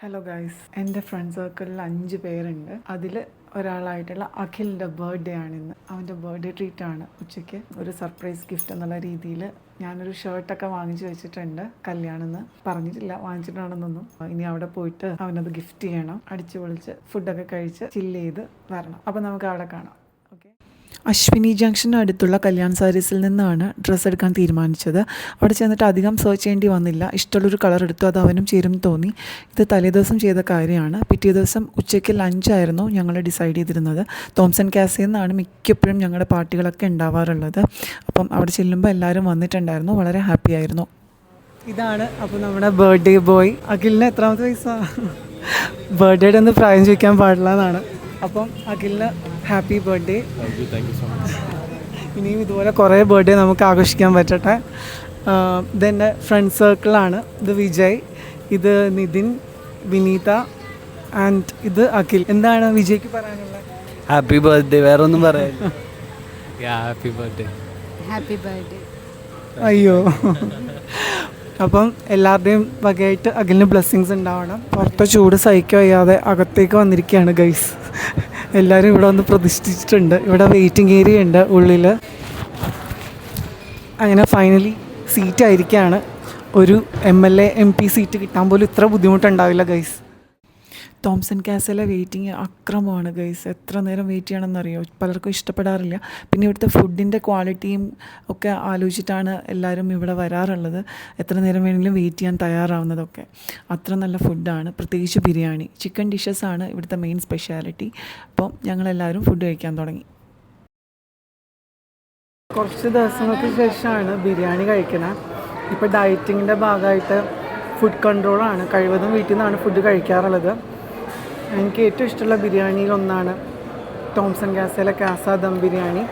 Hello guys എന്റെ front സർക്കിളിൽ അഞ്ച് പേരുണ്ട്. അതിൽ ഒരാളായിട്ടുള്ള അഖിലിന്റെ ബർത്ത്ഡേ ആണ് ഇന്ന്. അവന്റെ ബർത്ത്ഡേ ട്രീറ്റ് ആണ്. ഉച്ചയ്ക്ക് ഒരു സർപ്രൈസ് ഗിഫ്റ്റ് എന്നുള്ള രീതിയിൽ ഞാനൊരു ഷർട്ടൊക്കെ വാങ്ങിച്ചു വെച്ചിട്ടുണ്ട് കല്യാണമെന്ന് പറഞ്ഞിട്ടില്ല വാങ്ങിച്ചിട്ടാണെന്നൊന്നും ഇനി അവിടെ പോയിട്ട് അവനത് ഗിഫ്റ്റ് ചെയ്യണം. അടിച്ചു പൊളിച്ച് ഫുഡൊക്കെ കഴിച്ച് ചില്ല് ചെയ്ത് വരണം. അപ്പം നമുക്ക് അവിടെ കാണാം. അശ്വിനി ജംഗ്ഷന് അടുത്തുള്ള കല്യാൺ സാരീസിൽ നിന്നാണ് ഡ്രസ്സ് എടുക്കാൻ തീരുമാനിച്ചത്. അവിടെ ചെന്നിട്ട് അധികം സെർച്ച് ചെയ്യേണ്ടി വന്നില്ല. ഇഷ്ടമുള്ളൊരു കളർ എടുത്തു അത് അവനും ചേരും തോന്നി. ഇത് തലേദിവസം ചെയ്ത കാര്യമാണ്. പിറ്റേ ദിവസം ഉച്ചയ്ക്ക് ലഞ്ചായിരുന്നു ഞങ്ങൾ ഡിസൈഡ് ചെയ്തിരുന്നത്. തോംസൺ കാസിൽ നിന്നാണ് മിക്കപ്പോഴും ഞങ്ങളുടെ പാർട്ടികളൊക്കെ ഉണ്ടാവാറുള്ളത്. അപ്പം അവിടെ ചെല്ലുമ്പോൾ എല്ലാവരും വന്നിട്ടുണ്ടായിരുന്നു. വളരെ ഹാപ്പി ആയിരുന്നു. ഇതാണ് അപ്പോൾ നമ്മുടെ ബർത്ത്ഡേ ബോയ് അഖിലിന് എത്രാമത്തെ വയസ്സാണ് ബർത്ത്ഡേയുടെ ഒന്ന് പ്രായം ചോദിക്കാൻ പാടില്ല എന്നാണ് അപ്പം അഖിലിന് ഹാപ്പി ബർത്ത്ഡേ. ഇനിയും ഇതുപോലെ കുറേ ബർത്ത്ഡേ നമുക്ക് ആഘോഷിക്കാൻ പറ്റട്ടെ. ഇതെന്റെ ഫ്രണ്ട് സർക്കിളാണ് ഇത് വിജയ് ഇത് നിതിൻ വിനീത ആൻഡ് ഇത് അഖിൽ. എന്താണ് വിജയ്ക്ക് പറയാനുള്ളത്? ഹാപ്പി ബർത്ത്ഡേ വേറെ ഒന്നും പറയാൻ ഹാപ്പി ബർത്ത്ഡേ ഹാപ്പി ബർത്ത്ഡേ അയ്യോ. അപ്പം എല്ലാവരുടെയും വകയായിട്ട് അഖിലിന് ബ്ലെസ്സിങ്സ് ഉണ്ടാവണം. പുറത്തെ ചൂട് സഹിക്കാൻ വയ്യാതെ അകത്തേക്ക് വന്നിരിക്കുകയാണ് ഗൈസ് എല്ലാവരും ഇവിടെ വന്ന് പ്രതിഷ്ഠിച്ചിട്ടുണ്ട്. ഇവിടെ വെയിറ്റിംഗ് ഏരിയ ഉണ്ട് ഉള്ളിൽ അങ്ങനെ ഫൈനലി സീറ്റ് ആയിരിക്കുകയാണ് ഒരു M L A M P seat കിട്ടാൻ പോലും ഇത്ര ബുദ്ധിമുട്ടുണ്ടാവില്ല ഗൈസ് തോംസൺ കാസലെ വെയിറ്റിംഗ് അക്രമമാണ് ഗൈസ്. എത്ര നേരം വെയിറ്റ് ചെയ്യണമെന്നറിയോ? പലർക്കും ഇഷ്ടപ്പെടാറില്ല. പിന്നെ ഇവിടുത്തെ ഫുഡിന്റെ ക്വാളിറ്റിയും ഒക്കെ ആലോചിച്ചിട്ടാണ് എല്ലാവരും ഇവിടെ വരാറുള്ളത്. എത്ര നേരം വേണമെങ്കിലും വെയിറ്റ് ചെയ്യാൻ തയ്യാറാവുന്നതൊക്കെ. അത്ര നല്ല ഫുഡാണ്. പ്രത്യേകിച്ച് ബിരിയാണി. ചിക്കൻ ഡിഷസ് ആണ് ഇവിടുത്തെ മെയിൻ സ്പെഷ്യാലിറ്റി. അപ്പം ഞങ്ങളെല്ലാവരും ഫുഡ് കഴിക്കാൻ തുടങ്ങി. കുറച്ച് ദിവസങ്ങൾക്ക് ശേഷമാണ് ബിരിയാണി കഴിക്കുന്നത് ഇപ്പോൾ ഡയറ്റിങ്ങിന്റെ ഭാഗമായിട്ട് ഫുഡ് കൺട്രോളാണ്. കഴിവതും വീട്ടിൽ നിന്നാണ് ഫുഡ് കഴിക്കാറുള്ളത്. എനിക്ക് ഏറ്റവും ഇഷ്ടമുള്ള ബിരിയാണിയിലൊന്നാണ് ടോംസൺ കാസയിലെ കാസ ദം ബിരിയാണി.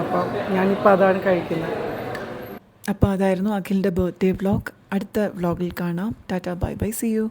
അപ്പോൾ ഞാനിപ്പോൾ അതാണ് കഴിക്കുന്നത്. അപ്പോൾ അതായിരുന്നു അഖിലിന്റെ ബർത്ത്ഡേ വ്ളോഗ് അടുത്ത വ്ളോഗിൽ കാണാം. Tata bye bye. See you